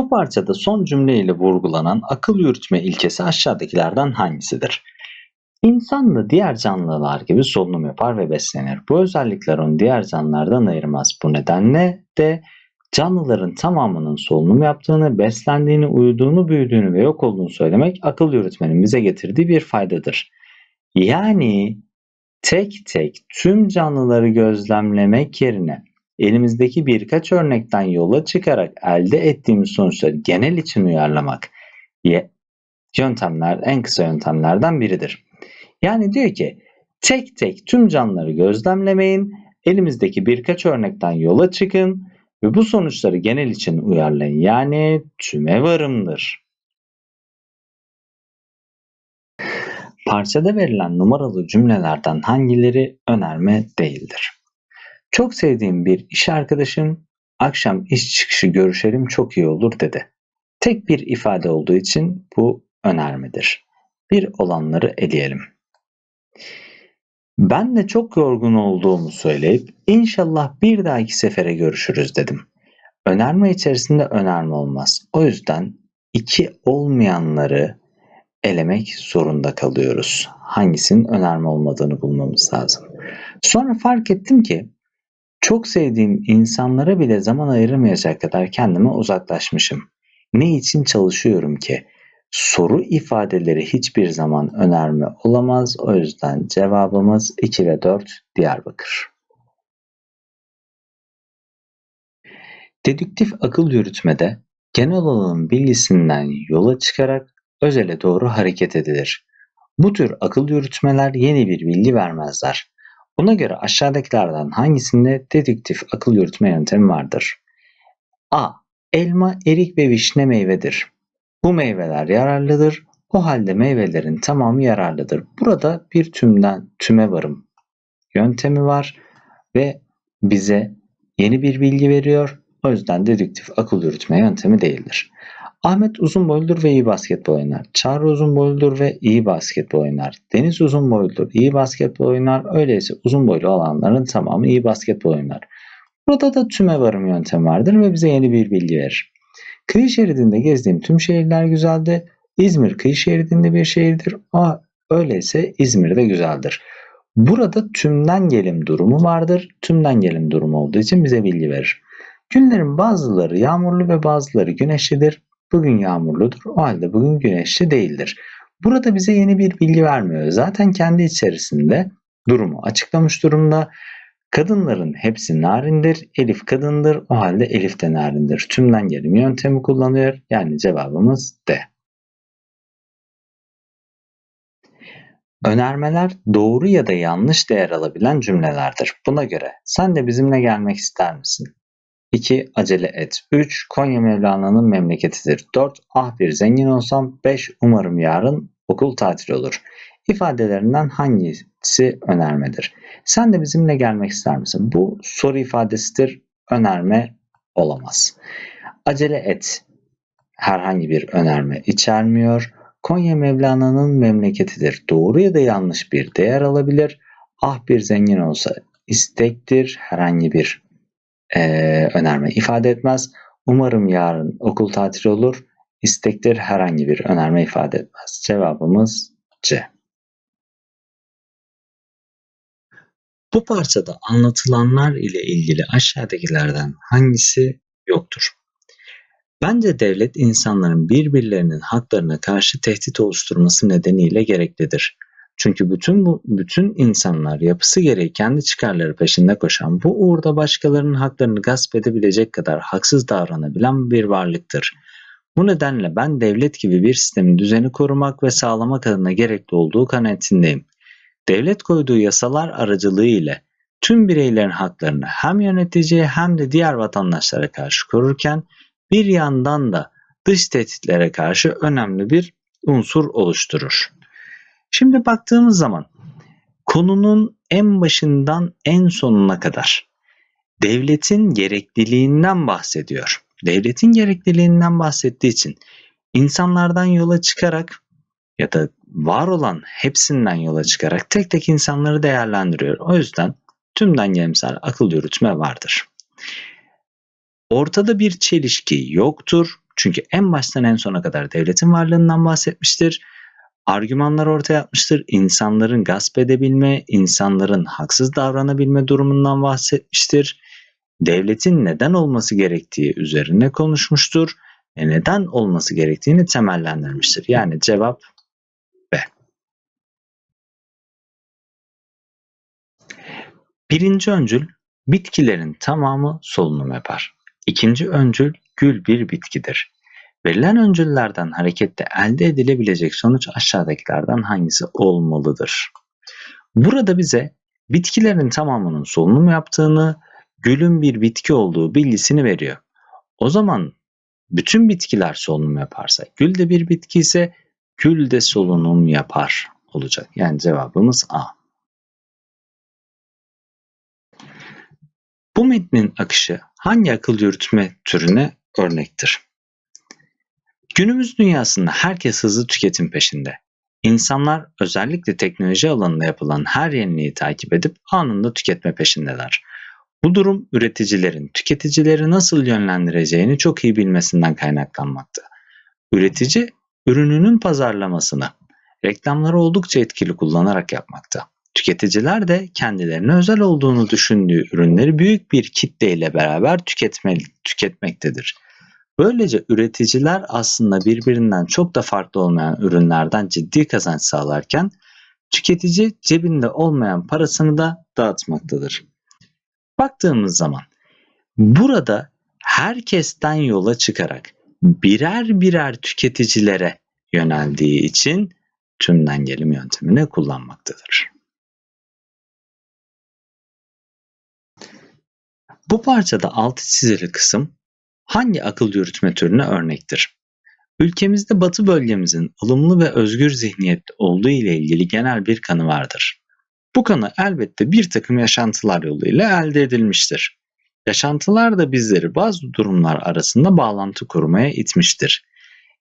Bu parçada son cümle ile vurgulanan akıl yürütme ilkesi aşağıdakilerden hangisidir? İnsan da diğer canlılar gibi solunum yapar ve beslenir. Bu özellikler onu diğer canlılardan ayırmaz. Bu nedenle de canlıların tamamının solunum yaptığını, beslendiğini, uyuduğunu, büyüdüğünü ve yok olduğunu söylemek akıl yürütmenin bize getirdiği bir faydadır. Yani tek tek tüm canlıları gözlemlemek yerine elimizdeki birkaç örnekten yola çıkarak elde ettiğimiz sonuçları genel için uyarlamak yöntemler en kısa yöntemlerden biridir. Yani diyor ki tek tek tüm canlıları gözlemlemeyin, elimizdeki birkaç örnekten yola çıkın ve bu sonuçları genel için uyarlayın. Yani tüme varımdır. Parçada verilen numaralı cümlelerden hangileri önerme değildir? Çok sevdiğim bir iş arkadaşım akşam iş çıkışı görüşelim çok iyi olur dedi. Tek bir ifade olduğu için bu önermedir. Bir olanları eleyelim. Ben de çok yorgun olduğumu söyleyip inşallah bir dahaki sefere görüşürüz dedim. Önerme içerisinde önerme olmaz. O yüzden iki olmayanları elemek zorunda kalıyoruz. Hangisinin önerme olmadığını bulmamız lazım. Sonra fark ettim ki çok sevdiğim insanlara bile zaman ayıramayacak kadar kendime uzaklaşmışım. Ne için çalışıyorum ki? Soru ifadeleri hiçbir zaman önerme olamaz. O yüzden cevabımız 2 ve 4 Diyarbakır. Dedüktif akıl yürütmede genel olanın bilgisinden yola çıkarak özele doğru hareket edilir. Bu tür akıl yürütmeler yeni bir bilgi vermezler. Buna göre aşağıdakilerden hangisinde dedüktif akıl yürütme yöntemi vardır? A. Elma, erik ve vişne meyvedir. Bu meyveler yararlıdır. O halde meyvelerin tamamı yararlıdır. Burada bir tümden tüme varım yöntemi var ve bize yeni bir bilgi veriyor. O yüzden dedüktif akıl yürütme yöntemi değildir. Ahmet uzun boyludur ve iyi basketbol oynar. Çağrı uzun boyludur ve iyi basketbol oynar. Deniz uzun boyludur, iyi basketbol oynar. Öyleyse uzun boylu olanların tamamı iyi basketbol oynar. Burada da tüme varım yöntemi vardır ve bize yeni bir bilgi verir. Kıyı şeridinde gezdiğim tüm şehirler güzeldi. İzmir kıyı şeridinde bir şehirdir. Aa, öyleyse İzmir de güzeldir. Burada tümden gelim durumu vardır. Tümden gelim durumu olduğu için bize bilgi verir. Günlerin bazıları yağmurlu ve bazıları güneşlidir. Bugün yağmurludur. O halde bugün güneşli değildir. Burada bize yeni bir bilgi vermiyor. Zaten kendi içerisinde durumu açıklamış durumda. Kadınların hepsi narindir. Elif kadındır. O halde Elif de narindir. Tümden gelim yöntemi kullanıyor. Yani cevabımız D. Önermeler doğru ya da yanlış değer alabilen cümlelerdir. Buna göre sen de bizimle gelmek ister misin? 2. Acele et. 3. Konya Mevlana'nın memleketidir. 4. Ah bir zengin olsam. 5. Umarım yarın okul tatil olur. İfadelerinden hangisi önermedir? Sen de bizimle gelmek ister misin? Bu soru ifadesidir. Önerme olamaz. Acele et. Herhangi bir önerme içermiyor. Konya Mevlana'nın memleketidir. Doğru ya da yanlış bir değer alabilir. Ah bir zengin olsa istektir. Herhangi bir e, önerme ifade etmez. Umarım yarın okul tatili olur. İstektir herhangi bir önerme ifade etmez. Cevabımız C. Bu parçada anlatılanlar ile ilgili aşağıdakilerden hangisi yoktur? Bence devlet insanların birbirlerinin haklarına karşı tehdit oluşturması nedeniyle gereklidir. Çünkü bütün bu bütün insanlar yapısı gereği kendi çıkarları peşinde koşan, bu uğurda başkalarının haklarını gasp edebilecek kadar haksız davranabilen bir varlıktır. Bu nedenle ben devlet gibi bir sistemin düzeni korumak ve sağlamak adına gerekli olduğu kanaatindeyim. Devlet koyduğu yasalar aracılığı ile tüm bireylerin haklarını hem yöneticiye hem de diğer vatandaşlara karşı korurken bir yandan da dış tehditlere karşı önemli bir unsur oluşturur. Şimdi baktığımız zaman konunun en başından en sonuna kadar devletin gerekliliğinden bahsediyor. Devletin gerekliliğinden bahsettiği için insanlardan yola çıkarak ya da var olan hepsinden yola çıkarak tek tek insanları değerlendiriyor. O yüzden tümden gelimsel akıl yürütme vardır. Ortada bir çelişki yoktur. Çünkü en baştan en sona kadar devletin varlığından bahsetmiştir. Argümanlar ortaya atmıştır. İnsanların gasp edebilme, insanların haksız davranabilme durumundan bahsetmiştir. Devletin neden olması gerektiği üzerine konuşmuştur ve neden olması gerektiğini temellendirmiştir. Yani cevap B. Birinci öncül bitkilerin tamamı solunum yapar. İkinci öncül gül bir bitkidir. Verilen öncüllerden hareketle elde edilebilecek sonuç aşağıdakilerden hangisi olmalıdır? Burada bize bitkilerin tamamının solunum yaptığını, gülün bir bitki olduğu bilgisini veriyor. O zaman bütün bitkiler solunum yaparsa, gül de bir bitki ise gül de solunum yapar olacak. Yani cevabımız A. Bu metnin akışı hangi akıl yürütme türüne örnektir? Günümüz dünyasında herkes hızlı tüketim peşinde. İnsanlar özellikle teknoloji alanında yapılan her yeniliği takip edip anında tüketme peşindeler. Bu durum üreticilerin tüketicileri nasıl yönlendireceğini çok iyi bilmesinden kaynaklanmakta. Üretici ürününün pazarlamasını reklamları oldukça etkili kullanarak yapmakta. Tüketiciler de kendilerine özel olduğunu düşündüğü ürünleri büyük bir kitleyle beraber tüketmeli, tüketmektedir. Böylece üreticiler aslında birbirinden çok da farklı olmayan ürünlerden ciddi kazanç sağlarken tüketici cebinde olmayan parasını da dağıtmaktadır. Baktığımız zaman burada herkesten yola çıkarak birer birer tüketicilere yöneldiği için tümden gelim yöntemini kullanmaktadır. Bu parçada altı çizili kısım hangi akıl yürütme türüne örnektir? Ülkemizde batı bölgemizin ılımlı ve özgür zihniyetli olduğu ile ilgili genel bir kanı vardır. Bu kanı elbette bir takım yaşantılar yoluyla elde edilmiştir. Yaşantılar da bizleri bazı durumlar arasında bağlantı kurmaya itmiştir.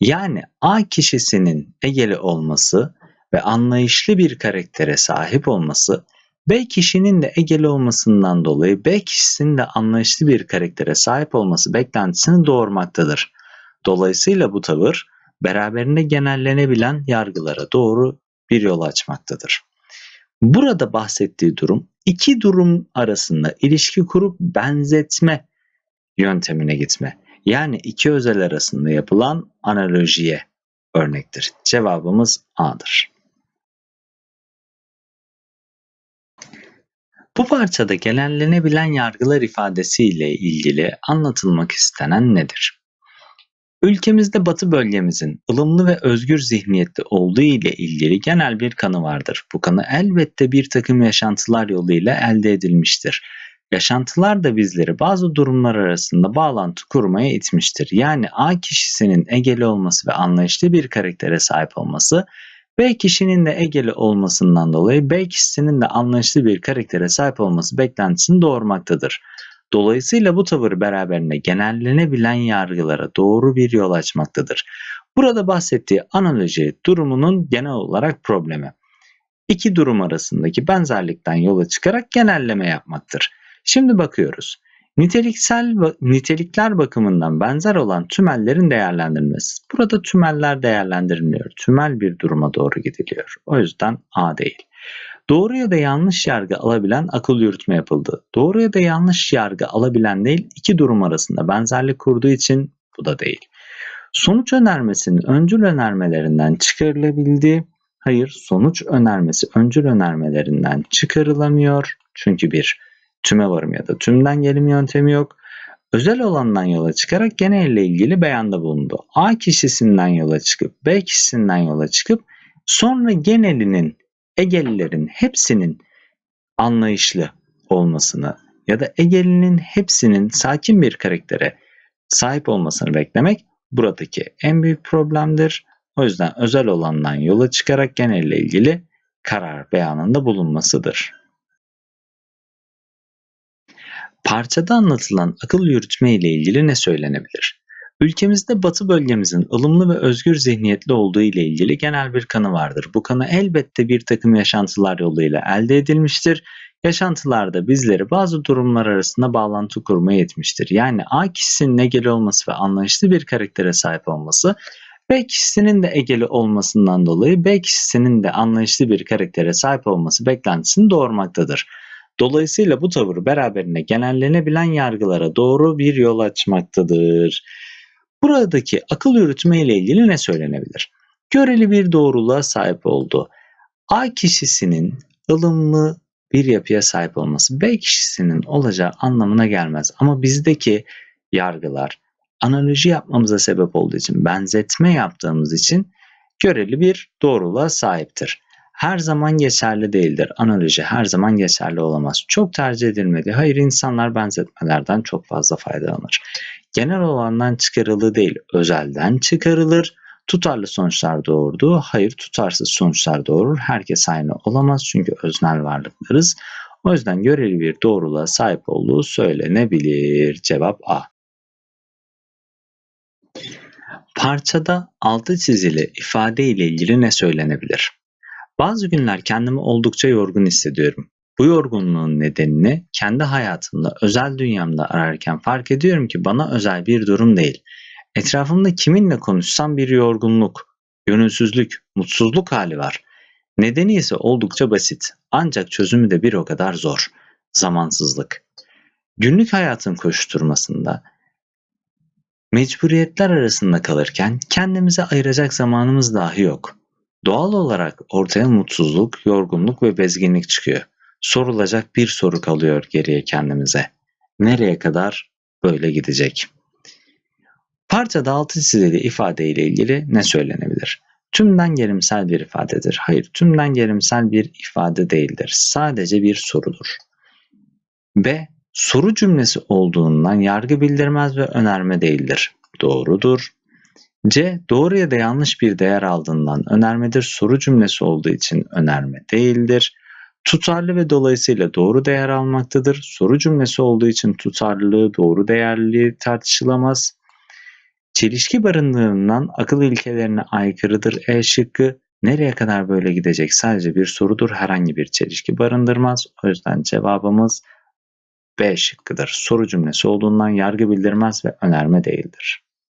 Yani A kişisinin egeli olması ve anlayışlı bir karaktere sahip olması B kişinin de egeli olmasından dolayı B kişisinin de anlayışlı bir karaktere sahip olması beklentisini doğurmaktadır. Dolayısıyla bu tavır beraberinde genellenebilen yargılara doğru bir yol açmaktadır. Burada bahsettiği durum iki durum arasında ilişki kurup benzetme yöntemine gitme. Yani iki özel arasında yapılan analojiye örnektir. Cevabımız A'dır. Bu parçada genellenebilen yargılar ifadesiyle ilgili anlatılmak istenen nedir? Ülkemizde batı bölgemizin ılımlı ve özgür zihniyetli olduğu ile ilgili genel bir kanı vardır. Bu kanı elbette bir takım yaşantılar yoluyla elde edilmiştir. Yaşantılar da bizleri bazı durumlar arasında bağlantı kurmaya itmiştir. Yani A kişisinin egeli olması ve anlayışlı bir karaktere sahip olması B kişinin de egeli olmasından dolayı B kişisinin de anlayışlı bir karaktere sahip olması beklentisini doğurmaktadır. Dolayısıyla bu tavır beraberinde genellenebilen yargılara doğru bir yol açmaktadır. Burada bahsettiği analoji durumunun genel olarak problemi. İki durum arasındaki benzerlikten yola çıkarak genelleme yapmaktır. Şimdi bakıyoruz. Niteliksel nitelikler bakımından benzer olan tümellerin değerlendirilmesi. Burada tümeller değerlendirilmiyor. Tümel bir duruma doğru gidiliyor. O yüzden A değil. Doğru ya da yanlış yargı alabilen akıl yürütme yapıldı. Doğru ya da yanlış yargı alabilen değil iki durum arasında benzerlik kurduğu için bu da değil. Sonuç önermesinin öncül önermelerinden çıkarılabildiği, hayır sonuç önermesi öncül önermelerinden çıkarılamıyor. Çünkü bir tüme varım ya da tümden gelim yöntemi yok. Özel olandan yola çıkarak genelle ilgili beyanda bulundu. A kişisinden yola çıkıp B kişisinden yola çıkıp sonra genelinin Egelilerin hepsinin anlayışlı olmasını ya da Egeli'nin hepsinin sakin bir karaktere sahip olmasını beklemek buradaki en büyük problemdir. O yüzden özel olandan yola çıkarak genelle ilgili karar beyanında bulunmasıdır. Parçada anlatılan akıl yürütme ile ilgili ne söylenebilir? Ülkemizde batı bölgemizin ılımlı ve özgür zihniyetli olduğu ile ilgili genel bir kanı vardır. Bu kanı elbette bir takım yaşantılar yoluyla elde edilmiştir. yaşantılarda bizleri bazı durumlar arasında bağlantı kurmaya yetmiştir. Yani A kişisinin egeli olması ve anlayışlı bir karaktere sahip olması B kişisinin de egeli olmasından dolayı B kişisinin de anlayışlı bir karaktere sahip olması beklentisini doğurmaktadır. Dolayısıyla bu tavır beraberinde genellenebilen yargılara doğru bir yol açmaktadır. Buradaki akıl yürütme ile ilgili ne söylenebilir? Göreli bir doğruluğa sahip oldu. A kişisinin ılımlı bir yapıya sahip olması B kişisinin olacağı anlamına gelmez. Ama bizdeki yargılar analoji yapmamıza sebep olduğu için, benzetme yaptığımız için göreli bir doğruluğa sahiptir. Her zaman geçerli değildir. Analoji her zaman geçerli olamaz. Çok tercih edilmedi. Hayır insanlar benzetmelerden çok fazla faydalanır. Genel olandan çıkarılı değil, özelden çıkarılır. Tutarlı sonuçlar doğurdu. Hayır tutarsız sonuçlar doğurur. Herkes aynı olamaz çünkü öznel varlıklarız. O yüzden göreli bir doğruluğa sahip olduğu söylenebilir. Cevap A. Parçada altı çizili ifade ile ilgili ne söylenebilir? Bazı günler kendimi oldukça yorgun hissediyorum. Bu yorgunluğun nedenini kendi hayatımda, özel dünyamda ararken fark ediyorum ki bana özel bir durum değil. Etrafımda kiminle konuşsam bir yorgunluk, gönülsüzlük, mutsuzluk hali var. Nedeni ise oldukça basit. Ancak çözümü de bir o kadar zor. Zamansızlık. Günlük hayatın koşturmasında mecburiyetler arasında kalırken kendimize ayıracak zamanımız dahi yok. Doğal olarak ortaya mutsuzluk, yorgunluk ve bezginlik çıkıyor. Sorulacak bir soru kalıyor geriye kendimize. Nereye kadar böyle gidecek? Parçada altı çizili ifade ile ilgili ne söylenebilir? Tümden gerimsel bir ifadedir. Hayır, tümden gerimsel bir ifade değildir. Sadece bir sorudur. B. Soru cümlesi olduğundan yargı bildirmez ve önerme değildir. Doğrudur. C. Doğru ya da yanlış bir değer aldığından önermedir. Soru cümlesi olduğu için önerme değildir. Tutarlı ve dolayısıyla doğru değer almaktadır. Soru cümlesi olduğu için tutarlılığı, doğru değerliliği tartışılamaz. Çelişki barındığından akıl ilkelerine aykırıdır E şıkkı. Nereye kadar böyle gidecek sadece bir sorudur. Herhangi bir çelişki barındırmaz. O yüzden cevabımız B şıkkıdır. Soru cümlesi olduğundan yargı bildirmez ve önerme değildir.